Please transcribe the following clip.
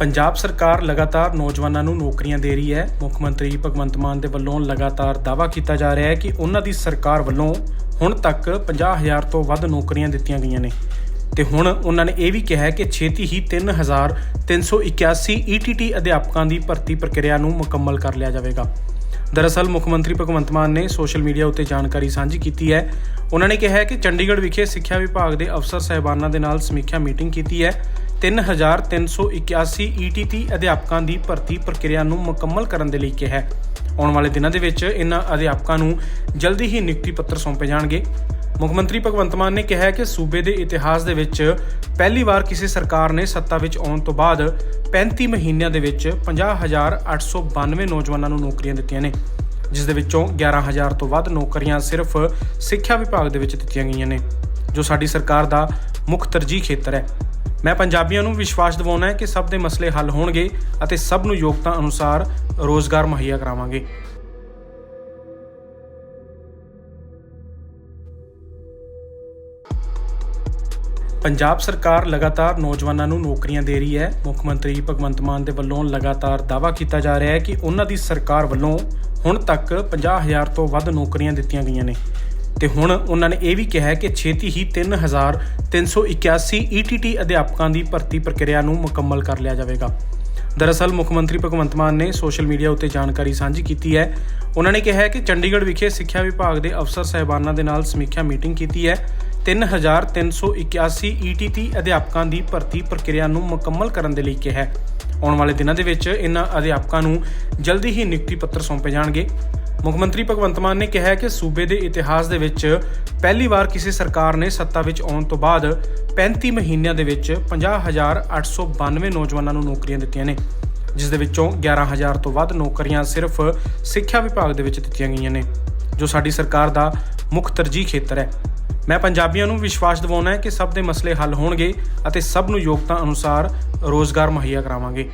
ਪੰਜਾਬ ਸਰਕਾਰ ਲਗਾਤਾਰ ਨੌਜਵਾਨਾਂ ਨੂੰ ਨੌਕਰੀਆਂ ਦੇ ਰਹੀ ਹੈ। ਮੁੱਖ ਮੰਤਰੀ ਭਗਵੰਤ ਮਾਨ ਦੇ ਵੱਲੋਂ ਲਗਾਤਾਰ ਦਾਅਵਾ ਕੀਤਾ ਜਾ ਰਿਹਾ ਹੈ ਕਿ ਉਹਨਾਂ ਦੀ ਸਰਕਾਰ ਵੱਲੋਂ ਹੁਣ ਤੱਕ 50000 ਤੋਂ ਵੱਧ ਨੌਕਰੀਆਂ ਦਿੱਤੀਆਂ ਗਈਆਂ ਨੇ। ਤੇ ਹੁਣ ਉਹਨਾਂ ਨੇ ਇਹ ਵੀ ਕਿਹਾ ਹੈ ਕਿ ਛੇਤੀ ਹੀ 3381 ETT E ਅਧਿਆਪਕਾਂ ਦੀ ਭਰਤੀ ਪ੍ਰਕਿਰਿਆ ਨੂੰ ਮੁਕੰਮਲ ਕਰ ਲਿਆ ਜਾਵੇਗਾ। ਦਰਅਸਲ ਮੁੱਖ ਮੰਤਰੀ ਭਗਵੰਤ ਮਾਨ ਨੇ ਸੋਸ਼ਲ ਮੀਡੀਆ ਉੱਤੇ ਜਾਣਕਾਰੀ ਸਾਂਝੀ ਕੀਤੀ ਹੈ। ਉਹਨਾਂ ਨੇ ਕਿਹਾ ਹੈ ਕਿ ਚੰਡੀਗੜ੍ਹ ਵਿਖੇ ਸਿੱਖਿਆ ਵਿਭਾਗ ਦੇ ਅਫਸਰ ਸਹਿਬਾਨਾਂ ਦੇ ਨਾਲ ਸਮੀਖਿਆ ਮੀਟਿੰਗ ਕੀਤੀ ਹੈ। 3381 ETT E ਅਧਿਆਪਕਾਂ ਦੀ ਭਰਤੀ ਪ੍ਰਕਿਰਿਆ ਨੂੰ ਮੁਕੰਮਲ ਕਰਨ ਦੇ ਲਈ ਕਿਹਾ ਹੈ। ਆਉਣ ਵਾਲੇ ਦਿਨਾਂ ਦੇ ਵਿੱਚ ਇਹਨਾਂ ਅਧਿਆਪਕਾਂ ਨੂੰ ਜਲਦੀ ਹੀ ਨਿਯੁਕਤੀ ਪੱਤਰ ਸੌਂਪੇ ਜਾਣਗੇ। ਮੁੱਖ ਮੰਤਰੀ ਭਗਵੰਤ ਮਾਨ ਨੇ ਕਿਹਾ ਹੈ ਕਿ ਸੂਬੇ ਦੇ ਇਤਿਹਾਸ ਦੇ ਵਿੱਚ ਪਹਿਲੀ ਵਾਰ ਕਿਸੇ ਸਰਕਾਰ ਨੇ ਸੱਤਾ ਵਿੱਚ ਆਉਣ ਤੋਂ ਬਾਅਦ 35 ਮਹੀਨਿਆਂ ਦੇ ਵਿੱਚ 50892 ਨੌਜਵਾਨਾਂ ਨੂੰ ਨੌਕਰੀਆਂ ਦਿੱਤੀਆਂ ਨੇ, ਜਿਸ ਦੇ ਵਿੱਚੋਂ 11000 ਤੋਂ ਵੱਧ ਨੌਕਰੀਆਂ ਸਿਰਫ ਸਿੱਖਿਆ ਵਿਭਾਗ ਦੇ ਵਿੱਚ ਦਿੱਤੀਆਂ ਗਈਆਂ ਨੇ, ਜੋ ਸਾਡੀ ਸਰਕਾਰ ਦਾ ਮੁੱਖ ਤਰਜੀਹ ਖੇਤਰ ਹੈ। ਮੈਂ ਪੰਜਾਬੀਆਂ ਨੂੰ ਵਿਸ਼ਵਾਸ ਦਿਵਾਉਣਾ ਹੈ ਕਿ ਸਭ ਦੇ ਮਸਲੇ ਹੱਲ ਹੋਣਗੇ ਅਤੇ ਸਭ ਨੂੰ ਯੋਗਤਾ ਅਨੁਸਾਰ ਰੋਜ਼ਗਾਰ ਮੁਹੱਈਆ ਕਰਾਵਾਂਗੇ। ਪੰਜਾਬ ਸਰਕਾਰ ਲਗਾਤਾਰ ਨੌਜਵਾਨਾਂ ਨੂੰ ਨੌਕਰੀਆਂ ਦੇ ਰਹੀ ਹੈ। ਮੁੱਖ ਮੰਤਰੀ ਭਗਵੰਤ ਮਾਨ ਦੇ ਵੱਲੋਂ ਲਗਾਤਾਰ ਦਾਅਵਾ ਕੀਤਾ ਜਾ ਰਿਹਾ ਹੈ ਕਿ ਉਹਨਾਂ ਦੀ ਸਰਕਾਰ ਵੱਲੋਂ ਹੁਣ ਤੱਕ 50000 ਤੋਂ ਵੱਧ ਨੌਕਰੀਆਂ ਦਿੱਤੀਆਂ ਗਈਆਂ ਨੇ। ਤੇ ਹੁਣ ਉਹਨਾਂ ਨੇ ਇਹ ਵੀ ਕਿਹਾ ਕਿ ਛੇਤੀ ਹੀ 3381 ETT E ਅਧਿਆਪਕਾਂ ਦੀ ਭਰਤੀ ਪ੍ਰਕਿਰਿਆ ਨੂੰ ਮੁਕੰਮਲ ਕਰ ਲਿਆ ਜਾਵੇਗਾ। ਦਰਅਸਲ ਮੁੱਖ ਮੰਤਰੀ ਭਗਵੰਤ ਮਾਨ ਨੇ ਸੋਸ਼ਲ ਮੀਡੀਆ ਉੱਤੇ ਜਾਣਕਾਰੀ ਸਾਂਝੀ ਕੀਤੀ ਹੈ। ਉਹਨਾਂ ਨੇ ਕਿਹਾ ਹੈ ਕਿ ਚੰਡੀਗੜ੍ਹ ਵਿਖੇ ਸਿੱਖਿਆ ਵਿਭਾਗ ਦੇ ਅਫਸਰ ਸਹਿਬਾਨਾਂ ਦੇ ਨਾਲ ਸਮੀਖਿਆ ਮੀਟਿੰਗ ਕੀਤੀ ਹੈ। 3381 ETT E ਅਧਿਆਪਕਾਂ ਦੀ ਭਰਤੀ ਪ੍ਰਕਿਰਿਆ ਨੂੰ ਮੁਕੰਮਲ ਕਰਨ ਦੇ ਲਈ ਕਿਹਾ ਹੈ। ਆਉਣ ਵਾਲੇ ਦਿਨਾਂ ਦੇ ਵਿੱਚ ਇਹਨਾਂ ਅਧਿਆਪਕਾਂ ਨੂੰ ਜਲਦੀ ਹੀ ਨਿਯੁਕਤੀ ਪੱਤਰ ਸੌਂਪੇ ਜਾਣਗੇ। ਮੁੱਖ ਮੰਤਰੀ ਭਗਵੰਤ ਮਾਨ ਨੇ ਕਿਹਾ ਕਿ ਸੂਬੇ ਦੇ ਇਤਿਹਾਸ ਦੇ ਵਿੱਚ ਪਹਿਲੀ ਵਾਰ ਕਿਸੇ ਸਰਕਾਰ ਨੇ ਸੱਤਾ ਵਿੱਚ ਆਉਣ ਤੋਂ ਬਾਅਦ 35 ਮਹੀਨਿਆਂ ਦੇ ਵਿੱਚ 50892 ਨੌਜਵਾਨਾਂ ਨੂੰ ਨੌਕਰੀਆਂ ਦਿੱਤੀਆਂ ਨੇ, ਜਿਸ ਦੇ ਵਿੱਚੋਂ 11000 ਤੋਂ ਵੱਧ ਨੌਕਰੀਆਂ ਸਿਰਫ ਸਿੱਖਿਆ ਵਿਭਾਗ ਦੇ ਵਿੱਚ ਦਿੱਤੀਆਂ ਗਈਆਂ ਨੇ, ਜੋ ਸਾਡੀ ਸਰਕਾਰ ਦਾ ਮੁੱਖ ਤਰਜੀਹ ਖੇਤਰ ਹੈ। ਮੈਂ ਪੰਜਾਬੀਆਂ ਨੂੰ ਵਿਸ਼ਵਾਸ ਦਿਵਾਉਣਾ ਹੈ ਕਿ ਸਭ ਦੇ ਮਸਲੇ ਹੱਲ ਹੋਣਗੇ ਅਤੇ ਸਭ ਨੂੰ ਯੋਗਤਾ ਅਨੁਸਾਰ ਰੋਜ਼ਗਾਰ ਮੁਹੱਈਆ ਕਰਾਵਾਂਗੇ।